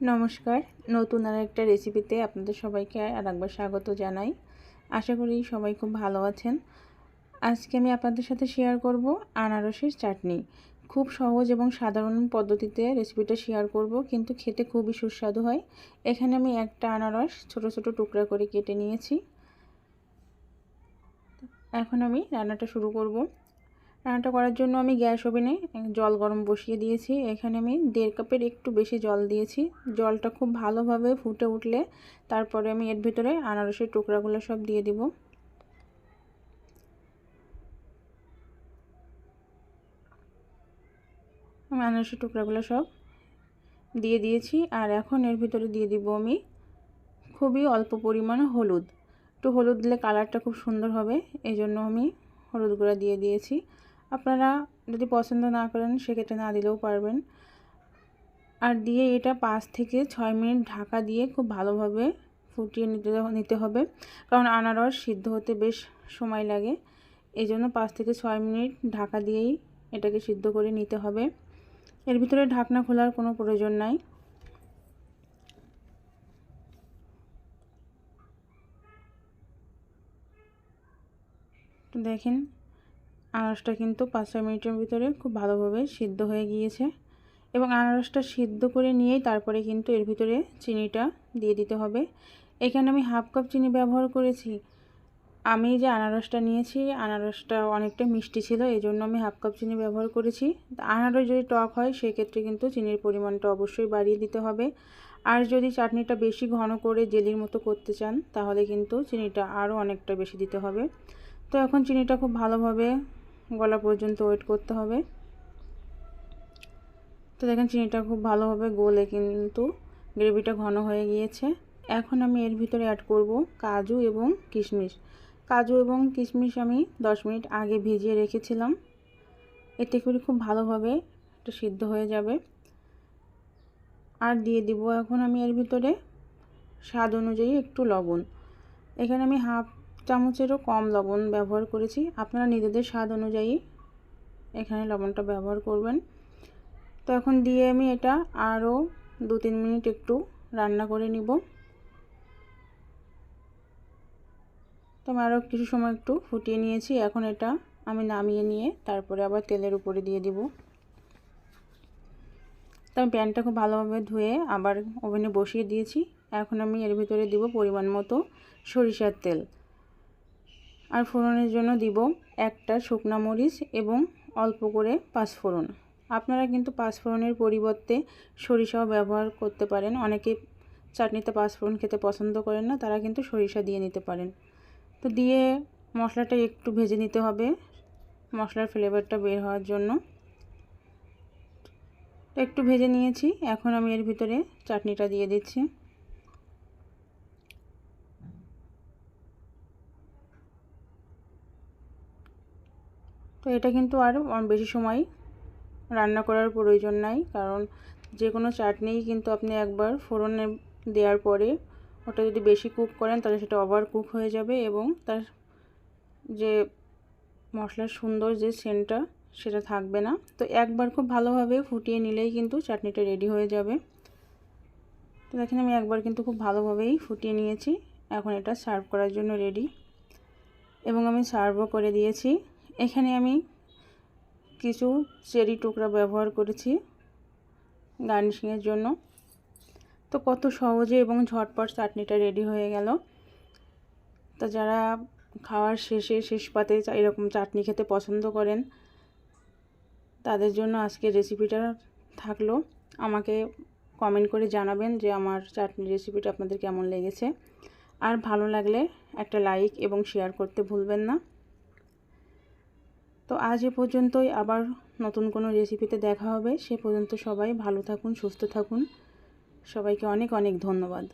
নমস্কার। নতুন আর একটা রেসিপিতে আপনাদের সবাইকে আর একবার স্বাগত জানাই। আশা করি সবাই খুব ভালো আছেন। আজকে আমি আপনাদের সাথে শেয়ার করব আনারসের চাটনি। খুব সহজ এবং সাধারণ পদ্ধতিতে রেসিপিটা শেয়ার করব, কিন্তু খেতে খুবই সুস্বাদু হয়। এখানে আমি একটা আনারস ছোট ছোট টুকরা করে কেটে নিয়েছি। এখন আমি রান্নাটা শুরু করব। রান্নাটা করার জন্য আমি গ্যাস ওভেনে জল গরম বসিয়ে দিয়েছি। এখানে আমি দেড় কাপের একটু বেশি জল দিয়েছি। জলটা খুব ভালোভাবে ফুটে উঠলে তারপরে আমি এর ভিতরে আনারসের টুকরাগুলো সব দিয়ে দিব। আমি আনারসের টুকরাগুলো সব দিয়ে দিয়েছি আর এখন এর ভিতরে দিয়ে দিব আমি খুবই অল্প পরিমাণে হলুদ। একটু হলুদ দিলে কালারটা খুব সুন্দর হবে। এই জন্য আমি হলুদ গুঁড়া দিয়ে দিয়েছি। আপনারা যদি পছন্দ না করেন, সেক্ষেত্রে না দিলেও পারবেন। আর দিয়ে এটা পাঁচ থেকে ছয় মিনিট ঢাকা দিয়ে খুব ভালোভাবে ফুটিয়ে নিতে নিতে হবে। কারণ আনারস সিদ্ধ হতে বেশ সময় লাগে। এই জন্য পাঁচ থেকে ছয় মিনিট ঢাকা দিয়েই এটাকে সিদ্ধ করে নিতে হবে। এর ভিতরে ঢাকনা খোলার কোনো প্রয়োজন নাই। দেখেন আনারসটা কিন্তু পাঁচ ছয় মিনিটের ভিতরে খুব ভালোভাবে সিদ্ধ হয়ে গিয়েছে। এবং আনারসটা সিদ্ধ করে নিয়েই তারপরে কিন্তু এর ভিতরে চিনিটা দিয়ে দিতে হবে। এখানে আমি হাফ কাপ চিনি ব্যবহার করেছি। আমি যে আনারসটা নিয়েছি, আনারসটা অনেকটা মিষ্টি ছিল এই জন্য আমি হাফ কাপ চিনি ব্যবহার করেছি। আনারস যদি টক হয়, সেক্ষেত্রে কিন্তু চিনির পরিমাণটা অবশ্যই বাড়িয়ে দিতে হবে। আর যদি চাটনিটা বেশি ঘন করে জেলির মতো করতে চান, তাহলে কিন্তু চিনিটা আরও অনেকটা বেশি দিতে হবে। তো এখন চিনিটা খুব ভালোভাবে গলা পর্যন্ত ওয়েট করতে হবে। তো দেখেন চিনিটা খুব ভালোভাবে গোলে কিন্তু। গ্রেভিটা ঘন হয়ে গিয়েছে। এখন আমি এর ভিতরে অ্যাড করব কাজু এবং কিশমিশ। কাজু এবং কিশমিশ আমি দশ মিনিট আগে ভিজিয়ে রেখেছিলাম। এতে করে খুব ভালোভাবে এটা সিদ্ধ হয়ে যাবে। আর দিয়ে দিব এখন আমি এর ভিতরে স্বাদ অনুযায়ী একটু লবণ। এখানে আমি হাফ চামচেরও কম লবণ ব্যবহার করেছি। আপনারা নিজেদের স্বাদ অনুযায়ী এখানে লবণটা ব্যবহার করবেন। তো এখন দিয়ে আমি এটা আরও দু তিন মিনিট একটু রান্না করে নিব। তো আমি আরও কিছু সময় একটু ফুটিয়ে নিয়েছি। এখন এটা আমি নামিয়ে নিয়ে তারপরে আবার তেলের উপরে দিয়ে দিব। তো আমি প্যানটা খুব ভালোভাবে ধুয়ে আবার ওভেনে বসিয়ে দিয়েছি। এখন আমি এর ভিতরে দিব পরিমাণ মতো সরিষার তেল। আর ফোড়নের জন্য দিব একটা শুকনা মরিচ এবং অল্প করে পাঁচফোড়ন আপনারা কিন্তু পাঁচফোড়নের পরিবর্তে সরিষাও ব্যবহার করতে পারেন। অনেকে চাটনিতে পাঁচফোড়ন খেতে পছন্দ করেন না, তারা কিন্তু সরিষা দিয়ে নিতে পারেন। তো দিয়ে মশলাটা একটু ভেজে নিতে হবে। মশলার ফ্লেভারটা বের হওয়ার জন্য। একটু ভেজে নিয়েছি। এখন আমি এর ভিতরে চাটনিটা দিয়ে দিচ্ছি। তো এটা কিন্তু আর বেশি সময় রান্না করার প্রয়োজন নাই। কারণ যে কোনো চাটনিই কিন্তু আপনি একবার ফোড়নে দেওয়ার পরে ওটা যদি বেশি কুক করেন তাহলে সেটা ওভার কুক হয়ে যাবে এবং তার যে মশলার সুন্দর যে সেন্টটা সেটা থাকবে না। তো একবার খুব ভালোভাবে ফুটিয়ে নিলেই কিন্তু চাটনিটা রেডি হয়ে যাবে। তো দেখেন আমি একবার কিন্তু খুব ভালোভাবেই ফুটিয়ে নিয়েছি। এখন এটা সার্ভ করার জন্য রেডি এবং আমি সার্ভও করে দিয়েছি। এখানে আমি কিছু চেরি টুকরা ব্যবহার করেছি গার্নিশিংয়ের জন্য। তো কত সহজে এবং ঝটপট চাটনিটা রেডি হয়ে গেল। তো যারা খাওয়ার শেষে শেষ পাতে এরকম চাটনি খেতে পছন্দ করেন, তাদের জন্য আজকের রেসিপিটা থাকল। আমাকে কমেন্ট করে জানাবেন যে আমার চাটনি রেসিপিটা আপনাদের কেমন লেগেছে। আর ভালো লাগলে একটা লাইক এবং শেয়ার করতে ভুলবেন না। তো আজ এ পর্যন্তই। আবার নতুন কোনো রেসিপিতে দেখা হবে। সে পর্যন্ত সবাই ভালো থাকুন, সুস্থ থাকুন। সবাইকে অনেক অনেক ধন্যবাদ।